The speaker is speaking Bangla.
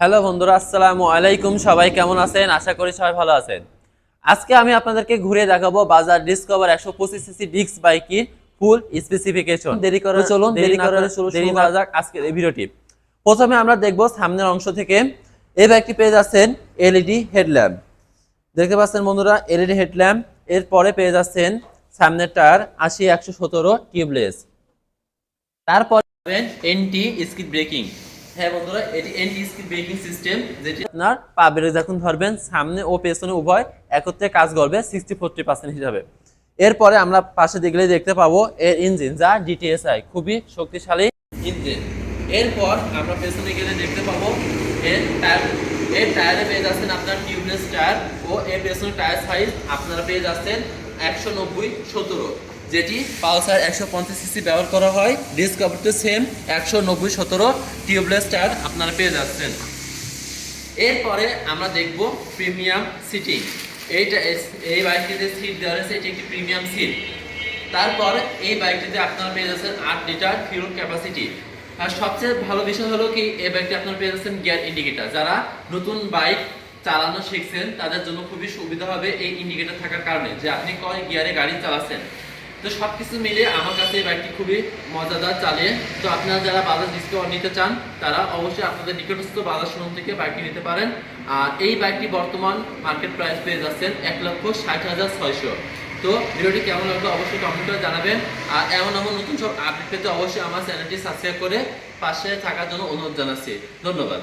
হ্যালো বন্ধুরা আসসালামু আলাইকুম। সবাই কেমন আছেন? আশা করি সবাই ভালো আছেন। আজকে আমি আপনাদেরকে ঘুরে দেখাবো বাজার ডিসকভার একশো পঁচিশ সিসি ডিক্স বাইকের ফুল স্পেসিফিকেশন দেরি করে চলুন দেরি করে শুরু শুরু করা যাক। আজকের এই ভিডিওটি। প্রথমে আমরা দেখব সামনের অংশ থেকে এই বাইকটি পেয়ে যাচ্ছেন এলইডি হেডল্যাম্প দেখতে পাচ্ছেন বন্ধুরা এলইডি হেডল্যাম্প এরপরে পেয়ে যাচ্ছেন সামনের টায়ার আশি একশো সতেরো টিউবলেস তারপর এনটি স্কিড ব্রেকিং হ্যাঁ ব্রেকিং সিস্টেম যেটি আপনার পা বেড়ে যখন ধরবেন, সামনে ও পেছনে উভয় একত্রে কাজ করবে সিক্সটি ফোরটি পার্সেন্ট হিসাবে। এরপরে আমরা পাশে দেখলে দেখতে পাবো এর ইঞ্জিন যা ডিটিএসআই খুবই শক্তিশালী ইঞ্জিন এরপর আমরা পেছনে গেলে দেখতে পাবো এর টায়ার এর টায়ারে পেয়ে যাচ্ছেন আপনার টিউবলেস টায়ার ও এর পেছনে টায়ার সাইজ আপনারা পেয়ে যাচ্ছেন একশো নব্বই সতেরো। যেটি পালসার একশো পঞ্চাশ সিসি ব্যবহার করা হয়। ডিসকভারতে সেম, একশো নব্বই সতেরো টিউবলেস টায়ার আপনারা পেয়ে যাচ্ছেন। এরপরে আমরা দেখব প্রিমিয়াম সিটিং। এইটা এই বাইকটিতে সিট দেওয়া রয়েছে, এটি একটি প্রিমিয়াম সিট তারপর এই বাইকটিতে আপনারা পেয়ে যাচ্ছেন আট লিটার ফিউল ক্যাপাসিটি আর সবচেয়ে ভালো বিষয় হলো কি, এই বাইকটি আপনারা পেয়ে যাচ্ছেন গিয়ার ইন্ডিকেটার যারা নতুন বাইক চালানো শিখছেন, তাদের জন্য খুবই সুবিধা হবে এই ইন্ডিকেটার থাকার কারণে যে আপনি কয় গিয়ারে গাড়ি চালাচ্ছেন। তো সবকিছু মিলে আমার কাছে এই বাইকটি খুবই মজাদার চালে তো আপনারা যারা বাজার ডিসকাউন্ট নিতে চান, তারা অবশ্যই আপনাদের নিকটস্থ বাজার শোরুম থেকে বাইকটি নিতে পারেন। আর এই বাইকটি বর্তমান মার্কেট প্রাইস পেয়ে যাচ্ছেন এক লক্ষ ষাট হাজার ছয়শো। তো ভিডিওটি কেমন লাগল অবশ্যই কমেন্ট করে জানাবেন। আর এমন এমন নতুন সব আপডেট পেতে অবশ্যই আমার চ্যানেলটি সাবস্ক্রাইব করে পাশে থাকার জন্য অনুরোধ জানাচ্ছি। ধন্যবাদ।